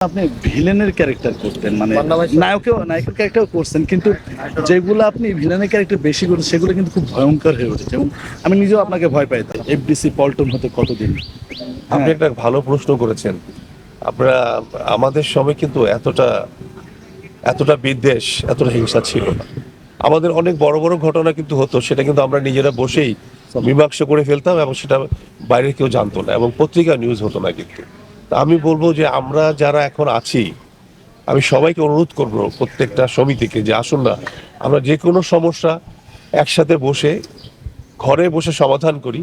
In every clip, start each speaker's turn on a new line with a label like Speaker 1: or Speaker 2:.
Speaker 1: আপনি ভিলেনের ক্যারেক্টার করতেন মানে নায়কেও নায়কের ক্যারেক্টার করছেন কিন্তু যেগুলো আপনি ভিলেনের ক্যারেক্টার বেশি করেন সেগুলো কিন্তু খুব ভয়ঙ্কর হয়ে উঠেছে। এবং আমি নিজেও আপনাকে ভয় পাইতাম এফডিসি পল্টন হতে কতদিন?
Speaker 2: আপনি
Speaker 1: হ্যাঁ।
Speaker 2: একটা ভালো প্রশ্ন করেছেন। আমরা আমাদের সময় কিন্তু এতটা এতটা বিদ্বেষ এতটা হিংসা ছিল না। আমাদের অনেক বড় বড় ঘটনা কিন্তু হতো সেটা কিন্তু আমরা নিজেরা বসেই মীমাংসা করে ফেলতাম এবং সেটা বাইরে কেউ জানতো না এবং পত্রিকা নিউজ হতো না কিন্তু। আমি বলব যে আমরা যারা এখন আছি, আমি সবাইকে অনুরোধ করব প্রত্যেকটা সমিতিকে যে আসুন না, আমরা যে কোনো সমস্যা একসাথে বসে, ঘরে বসে সমাধান করি।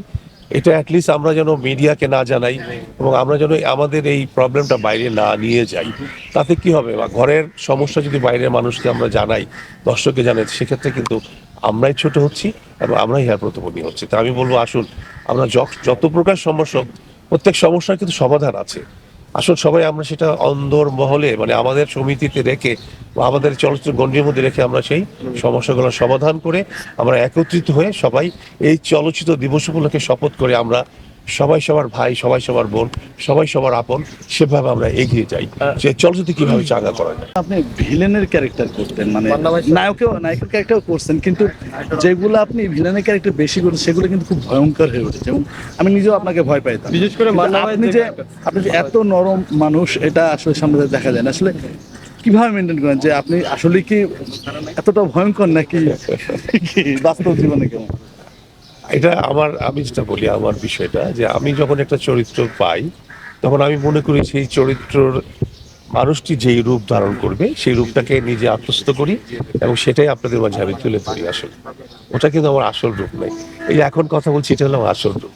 Speaker 2: এটা অ্যাটলিস্ট আমরা যেন মিডিয়াকে না জানাই এবং আমরা যেন আমাদের এই প্রবলেমটা বাইরে না নিয়ে যাই। তাতে কি হবে? বা ঘরের সমস্যা যদি বাইরের মানুষকে আমরা জানাই, দর্শককে জানাই, সেক্ষেত্রে কিন্তু আমরাই ছোট হচ্ছি এবং আমরাই হ্যাঁ প্রতিপন্নী হচ্ছি। তা আমি বলব, আসুন, আমরা যত প্রকার সমস্যা প্রত্যেক সমস্যার কিন্তু সমাধান আছে। আসুন সবাই আমরা সেটা অন্দর মহলে মানে আমাদের সমিতিতে রেখে বা আমাদের চলচ্চিত্র গণ্ডির মধ্যে রেখে আমরা সেই সমস্যাগুলো সমাধান করে আমরা একত্রিত হয়ে সবাই এই চলচ্চিত্র দিবস উপলক্ষে শপথ করে আমরা সবাই সবার ভাই সবাই সবার বোন সবাই সবার আপন সেভাবে আমরা এগিয়ে যাই। যে চলচ্চিত্র কীভাবে চাঙ্গা করা যায়।
Speaker 1: আপনি ভিলেনের ক্যারেক্টার করতেন মানে নায়কেও নায়কের ক্যারেক্টার করছেন কিন্তু যেগুলো আপনি ভিলেনের ক্যারেক্টার বেশি করেন সেগুলো কিন্তু খুব ভয়ঙ্কর হয়ে উঠেছে এবং আমি নিজেও আপনাকে ভয় পাইতাম
Speaker 3: বিশেষ করে
Speaker 1: আপনি
Speaker 3: যে
Speaker 1: যে আপনি যে এত নরম মানুষ এটা আসলে সামনে দেখা যায় না। আসলে কীভাবে মেনটেন করেন যে আপনি আসলে কি এতটা ভয়ঙ্কর নাকি? বাস্তব জীবনে কেমন?
Speaker 2: এটা আমার, আমি যেটা বলি আমার বিষয়টা, যে আমি যখন একটা চরিত্র পাই, তখন আমি মনে করি সেই চরিত্রর মানুষটি যেই রূপ ধারণ করবে, সেই রূপটাকে নিজে আত্মস্থ করি এবং সেটাই আপনাদের মাঝে আমি তুলে ধরি আসলে। ওটা কিন্তু আমার আসল রূপ নেই এই এখন কথা বলছি, এটা হলো আমার আসল রূপ।